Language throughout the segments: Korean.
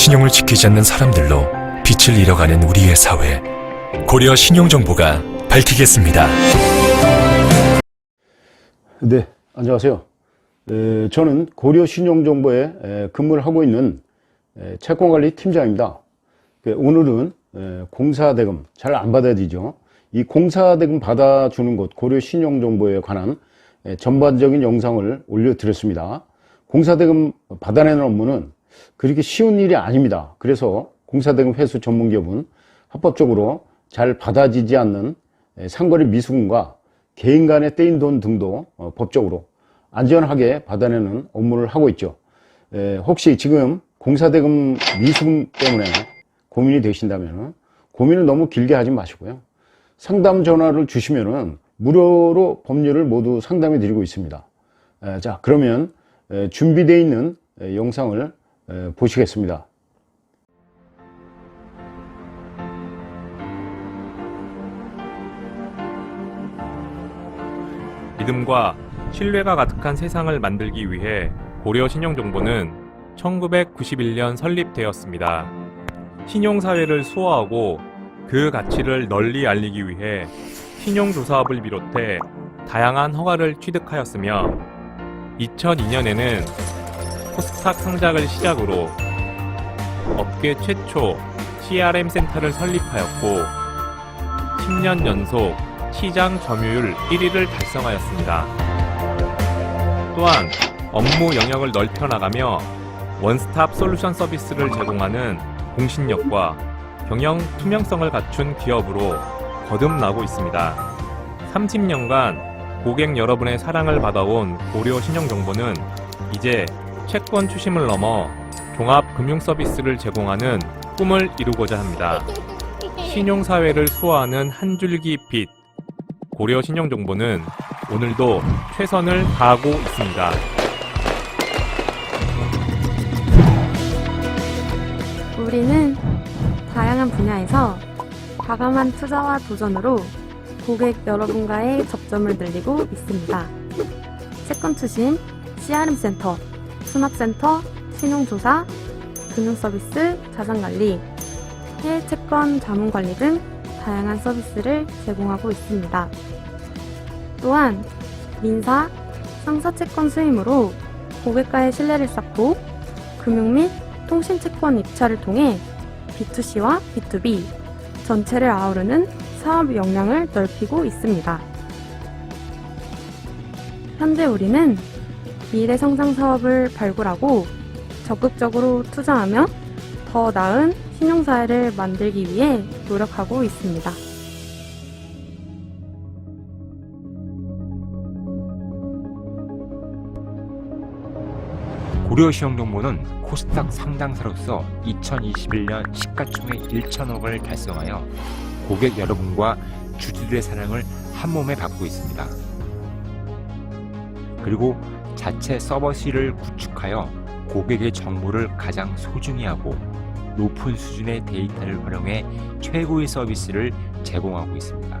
신용을 지키지 않는 사람들로 빛을 잃어가는 우리의 사회. 고려 신용정보가 밝히겠습니다. 네, 안녕하세요. 에, 저는 고려 신용정보에 에, 근무를 하고 있는 에, 채권관리 팀장입니다. 그, 오늘은 에, 공사대금 잘 안 받아들이죠. 이 공사대금 받아주는 곳 고려 신용정보에 관한 에, 전반적인 영상을 올려드렸습니다. 공사대금 받아내는 업무는 그렇게 쉬운 일이 아닙니다. 그래서 공사대금 회수 전문기업은 합법적으로 잘 받아지지 않는 에, 상거래 미수금과 개인 간의 떼인 돈 등도 어, 법적으로 안전하게 받아내는 업무를 하고 있죠. 에, 혹시 지금 공사대금 미수금 때문에 고민이 되신다면 고민을 너무 길게 하지 마시고요. 상담 전화를 주시면은 무료로 법률을 모두 상담해 드리고 있습니다. 에, 자, 그러면 에, 준비되어 있는 에, 영상을 에, 보시겠습니다. 믿음과 신뢰가 가득한 세상을 만들기 위해 고려 신용정보는 1991년 설립되었습니다. 신용사회를 수호하고 그 가치를 널리 알리기 위해 신용조사업을 비롯해 다양한 허가를 취득하였으며 2002년에는 코스닥 상장을 시작으로 업계 최초 CRM 센터를 설립하였고 10년 연속 시장 점유율 1위를 달성하였습니다. 또한 업무 영역을 넓혀 나가며 원스톱 솔루션 서비스를 제공하는 공신력과 경영 투명성을 갖춘 기업으로 거듭나고 있습니다. 30년간 고객 여러분의 사랑을 받아온 고려 신용정보는 이제 채권 추심을 넘어 종합 금융 서비스를 제공하는 꿈을 이루고자 합니다. 신용사회를 수호하는 한 줄기 빛 고려 신용정보는 오늘도 최선을 다하고 있습니다. 우리는 다양한 분야에서 과감한 투자와 도전으로 고객 여러분과의 접점을 늘리고 있습니다. 채권 투심, CRM 센터, 수납센터, 신용조사, 금융서비스, 자산관리, 해외 채권 자문관리 등 다양한 서비스를 제공하고 있습니다. 또한 민사, 상사 채권 수임으로 고객과의 신뢰를 쌓고 금융 및 통신 채권 입찰을 통해 B2C와 B2B 전체를 아우르는 사업 역량을 넓히고 있습니다. 현재 우리는 미래 성장 사업을 발굴하고 적극적으로 투자하며 더 나은 신용사회를 만들기 위해 노력하고 있습니다. 고려시용정보는 코스닥 상장사로서 2021년 시가총액 1천억을 달성하여 고객 여러분과 주주들의 사랑을 한 몸에 받고 있습니다. 그리고 자체 서버실을 구축하여 고객의 정보를 가장 소중히 하고 높은 수준의 데이터를 활용해 최고의 서비스를 제공하고 있습니다.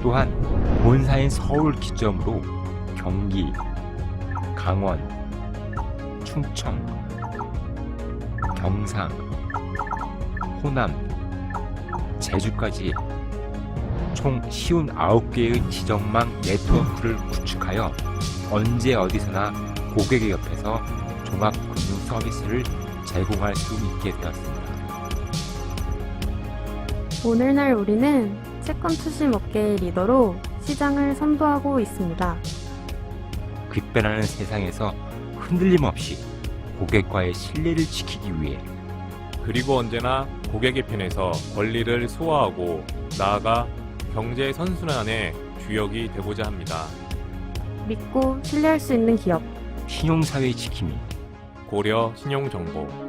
또한 본사인 서울 기점으로 경기, 강원, 충청, 경상, 호남, 제주까지 총 쉬운 9개의 지정망 네트워크를 구축하여 언제 어디서나 고객의 옆에서 종합금융 서비스를 제공할 수 있게 되었습니다. 오늘날 우리는 채권 투심 업계의 리더로 시장을 선도하고 있습니다. 급변하는 세상에서 흔들림 없이 고객과의 신뢰를 지키기 위해 그리고 언제나 고객의 편에서 권리를 소화하고 나아가 경제 선순환의 주역이 되고자 합니다. 믿고 신뢰할 수 있는 기업. 신용사회 지킴이. 고려 신용정보